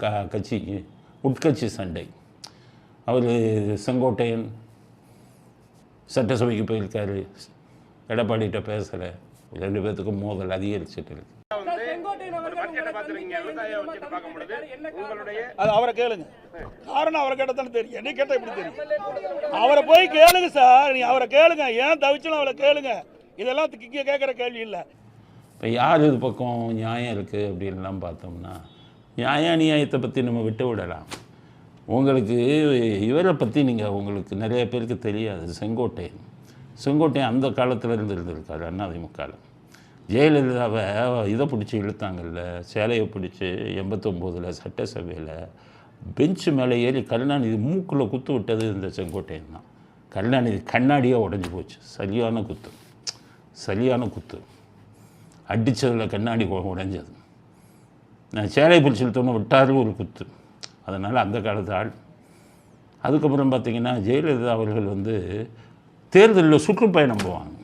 அதிமுக கட்சி உட்கட்சி சண்டை. அவர் செங்கோட்டையன் சட்டசபைக்கு போயிருக்காரு. எடப்பாடிகிட்ட பேசலை ரெண்டு பேர்த்துக்கும் மோதல் அதிகரிச்சுட்டு இருக்கு. அவரை கேளுங்க. காரணம் அவரை கேட்டதானே தெரியும். என்னை கேட்டால் எப்படி தெரியும்? அவரை போய் கேளுங்க சார். நீ அவரை கேளுங்க. ஏன் தவிச்சலும் அவரை கேளுங்க. இதெல்லாம் கேட்குற கேள்வி இல்லை. இப்போ யார் இது பக்கம் நியாயம் இருக்குது அப்படின்லாம் பார்த்தோம்னா நியாய அநியாயத்தை பற்றி நம்ம விட்டு விடலாம். உங்களுக்கு இவரை பற்றி நீங்கள் உங்களுக்கு நிறைய பேருக்கு தெரியாது. செங்கோட்டையன் செங்கோட்டையன் அந்த காலத்தில் இருந்து இருந்திருக்காரு அதிமுகவில் ஜெயலலிதாவை இதை பிடிச்சி இழுத்தாங்கல்ல சேலையை பிடிச்சி எண்பத்தொம்போதில் சட்டசபையில் பெஞ்சு மேலே ஏறி கருணாநிதி மூக்கில் குத்து விட்டது இந்த செங்கோட்டையன் தான். கருணாநிதி கண்ணாடியாக உடஞ்சி போச்சு. சரியான குத்து. சரியான குத்து. அடித்ததில் கண்ணாடி உடஞ்சது. நான் சேலை பிடிச்சி இழுத்தோன்னு விட்டாரு ஒரு குத்து. அதனால் அந்த காலத்து ஆள். அதுக்கப்புறம் பார்த்திங்கன்னா ஜெயலலிதா அவர்கள் வந்து தேர்தலில் சுற்றுப்பயணம் போவாங்க.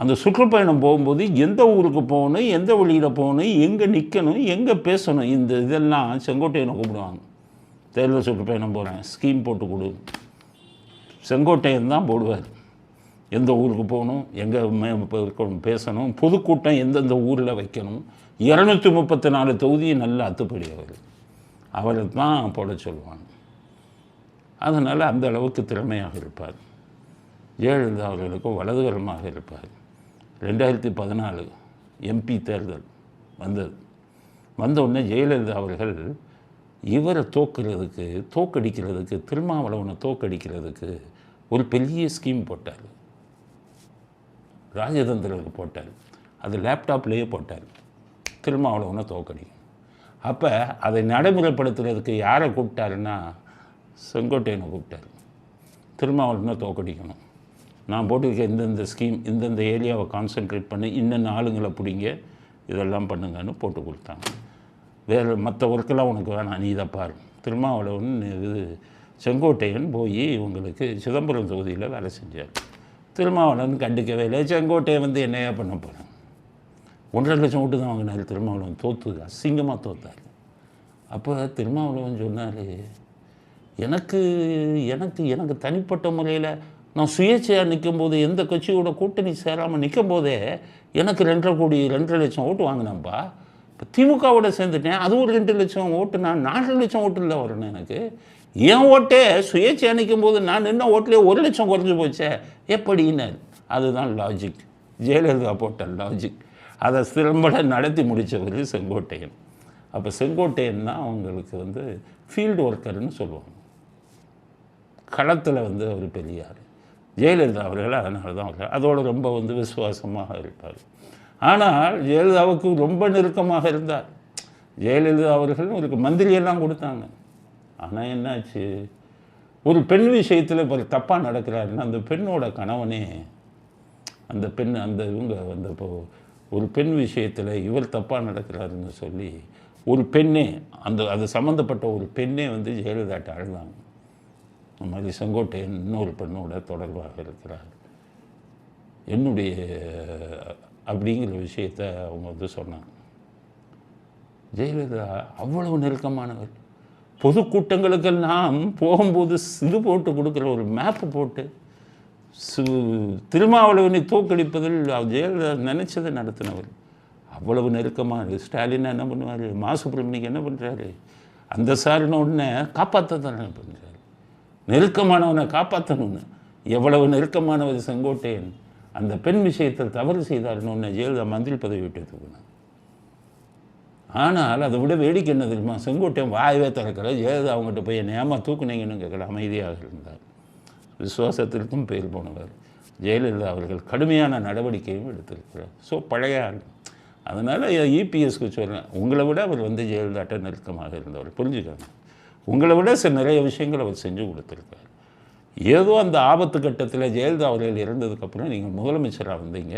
அந்த சுற்றுப்பயணம் போகும்போது எந்த ஊருக்கு போகணும் எந்த வழியில் போகணும் எங்கே நிற்கணும் எங்கே பேசணும் இந்த இதெல்லாம் செங்கோட்டையனை கூப்பிடுவாங்க. தேர்தல் சுற்றுப்பயணம் போகிறேன் ஸ்கீம் போட்டு கொடு. செங்கோட்டையன் தான் போடுவார். எந்த ஊருக்கு போகணும் எங்கே இருக்கணும் பேசணும் பொதுக்கூட்டம் எந்தெந்த ஊரில் வைக்கணும் இரநூத்தி முப்பத்தி நாலு தொகுதியும் நல்ல அத்துப்படி அவர் அவரை தான் போட சொல்லுவாங்க. அதனால் அந்த அளவுக்கு திறமையாக இருப்பார். ஜெயலலிதா அவர்களுக்கும் வலதுகரமாக இருப்பார். ரெண்டாயிரத்தி பதினாலு எம்பி தேர்தல் வந்தது. வந்தவுடனே ஜெயலலிதா அவர்கள் இவரை தோக்குறதுக்கு தோக்கடிக்கிறதுக்கு திருமாவளவனை தோக்கடிக்கிறதுக்கு ஒரு பெரிய ஸ்கீம் போட்டார். ராஜதந்திரருக்கு போட்டார். அது லேப்டாப்லேயே போட்டார். திருமாவளவனை தோக்கடிக்கும். அப்போ அதை நடைமுறைப்படுத்துறதுக்கு யாரை கூப்பிட்டாருன்னா செங்கோட்டையனை கூப்பிட்டாரு. திருமாவளவனை தோக்கடிக்கணும். நான் போட்டிருக்க இந்தந்த ஸ்கீம் இந்தந்த ஏரியாவை கான்சென்ட்ரேட் பண்ணி இன்னென்ன ஆளுங்களை பிடிங்க இதெல்லாம் பண்ணுங்கன்னு போட்டு கொடுத்தாங்க. வேறு மற்ற ஒர்க்கெல்லாம் உனக்கு வேணாம் நீ இதை பாரு. திருமாவளவன் இது செங்கோட்டையன் போய் இவங்களுக்கு சிதம்பரம் தொகுதியில் வேலை செஞ்சார். திருமாவளவன் கண்டுக்கவே இல்லை. செங்கோட்டையை வந்து என்னையா பண்ண போகிறேன் ஒன்றரை லட்சம் ஓட்டு தான் வாங்கினார் திருமாவளவன். தோற்று அசிங்கமாக தோத்தார். அப்போ திருமாவளவன் சொன்னார் எனக்கு எனக்கு எனக்கு தனிப்பட்ட முறையில் நான் சுயேட்சையாக நிற்கும்போது எந்த கட்சியோட கூட்டணி சேராமல் நிற்கும் போதே எனக்கு ரெண்டரை கோடி ரெண்டரை லட்சம் ஓட்டு வாங்கினேன்ப்பா இப்போ திமுகவோட சேர்ந்துட்டேன் அது ஒரு ரெண்டு லட்சம் ஓட்டு நான் நாலு லட்சம் ஓட்டு இல்லை வரணும் எனக்கு. என் ஓட்டே சுயேட்சை அணிக்கும் போது நான் நின்ன ஓட்டிலே ஒரு லட்சம் குறைஞ்சி போச்சே எப்படின்னு அதுதான் லாஜிக் ஜெயலலிதா போட்ட லாஜிக் அதை திறம்பட நடத்தி முடித்தவர் செங்கோட்டையன். அப்போ செங்கோட்டையன் தான் அவங்களுக்கு வந்து ஃபீல்டு ஒர்க்கர்னு சொல்லுவாங்க. களத்தில் வந்து அவர் பெரியார். ஜெயலலிதா அவர்கள் அதனால தான் அவர் அதோட ரொம்ப வந்து விசுவாசமாக இருப்பார். ஆனால் ஜெயலலிதாவுக்கு ரொம்ப நெருக்கமாக இருந்தார். ஜெயலலிதா அவர்கள் ஒரு மந்திரியெல்லாம் கொடுத்தாங்க. ஆனால் என்னாச்சு? ஒரு பெண் விஷயத்தில் இப்போ தப்பாக நடக்கிறாருன்னா அந்த பெண்ணோட கணவனே அந்த பெண் அந்த இவங்க அந்த ஒரு பெண் விஷயத்தில் இவர் தப்பாக நடக்கிறாருன்னு சொல்லி ஒரு பெண்ணே அந்த அது சம்மந்தப்பட்ட ஒரு பெண்ணே வந்து ஜெயலலிதாட்ட அழுதாங்க. இந்த மாதிரி செங்கோட்டையன் இன்னொரு பெண்ணோட தொடர்பாக இருக்கிறார். என்னுடைய அப்படிங்கிற விஷயத்த அவங்க வந்து சொன்னாங்க. ஜெயலலிதா அவ்வளவு நெருக்கமானவர். பொதுக்கூட்டங்களுக்கெல்லாம் போகும்போது இது போட்டு கொடுக்குற ஒரு மேப்பு போட்டு சு திருமாவளவனை தோக்கடிப்பதில் அவர் ஜெயலலிதா நினச்சதை நடத்தினவர். அவ்வளவு நெருக்கமாக ஸ்டாலின் என்ன பண்ணுவார்? மா சுப்பிரமணிக்கு என்ன பண்ணுறாரு அந்த சாரின உடனே காப்பாற்ற தானே பண்ணுறாரு நெருக்கமானவனை காப்பாற்றணும்னு எவ்வளவு நெருக்கமானவர் செங்கோட்டையன்? அந்த பெண் விஷயத்தில் தவறு செய்தார்னு ஒன்று ஜெயலலிதா மந்திரி பதவி விட்டு எடுத்துக்கணும் ஆனால் அதை விட வேடிக்கை என்ன தெரியுமா? செங்கோட்டையன் வாயவே திறக்கல. ஜெயலலிதா அவங்ககிட்ட போய் என்னை ஏமா தூக்குனீங்கன்னு கேட்கல. அமைதியாக இருந்தார். விசுவாசத்திற்கும் பேர் போனவர். ஜெயலலிதா அவர்கள் கடுமையான நடவடிக்கையும் எடுத்திருக்கிறார். ஸோ பழைய ஆள். அதனால் இபிஎஸ்க்கு சொல்கிறேன் உங்களை விட அவர் வந்து ஜெயலலிதாட்ட நெருக்கமாக இருந்தவர். புரிஞ்சுக்கோங்க. உங்களை விட சில நிறைய விஷயங்கள் அவர் செஞ்சு கொடுத்துருக்காரு. ஏதோ அந்த ஆபத்து கட்டத்தில் ஜெயலலிதா அவர்கள் இறந்ததுக்கப்புறம் நீங்கள் முதலமைச்சராக வந்தீங்க.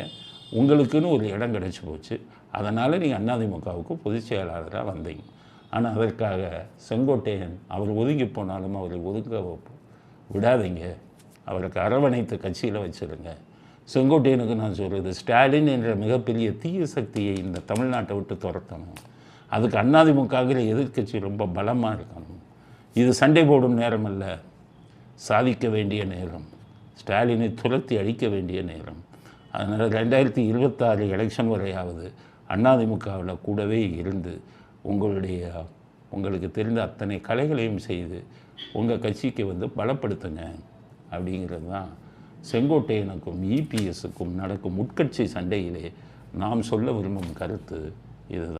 உங்களுக்குன்னு ஒரு இடம் கிடச்சி போச்சு. அதனால் நீங்கள் அண்ணாதிமுகவுக்கு பொதுச் செயலாளராக வந்தீங்க. ஆனால் அதற்காக செங்கோட்டையன் அவர் ஒதுங்கி போனாலும் அவரை ஒதுங்க விடாதீங்க. அவருக்கு அரவணைத்து கட்சியில் வச்சுருங்க. செங்கோட்டையனுக்கு நான் சொல்கிறது ஸ்டாலின் என்ற மிகப்பெரிய தீய சக்தியை இந்த தமிழ்நாட்டை விட்டு துரத்தணும். அதுக்கு அதிமுகவில் எதிர்க்கட்சி ரொம்ப பலமாக இருக்கணும். இது சண்டை போடும் நேரம் இல்லை சாதிக்க வேண்டிய நேரம் ஸ்டாலினை துரத்தி அழிக்க வேண்டிய நேரம். அதனால் ரெண்டாயிரத்தி இருபத்தாறு எலெக்ஷன் வரையாவது அதிமுகவில் கூடவே இருந்து உங்களுடைய உங்களுக்கு தெரிந்த அத்தனை கலைகளையும் செய்து உங்கள் கட்சிக்கு வந்து பலப்படுத்துங்க அப்படிங்கிறது தான் செங்கோட்டையனுக்கும் இபிஎஸ்ஸுக்கும் நடக்கும் உட்கட்சி சண்டையிலே நாம் சொல்ல விரும்பும் கருத்து இதுதான்.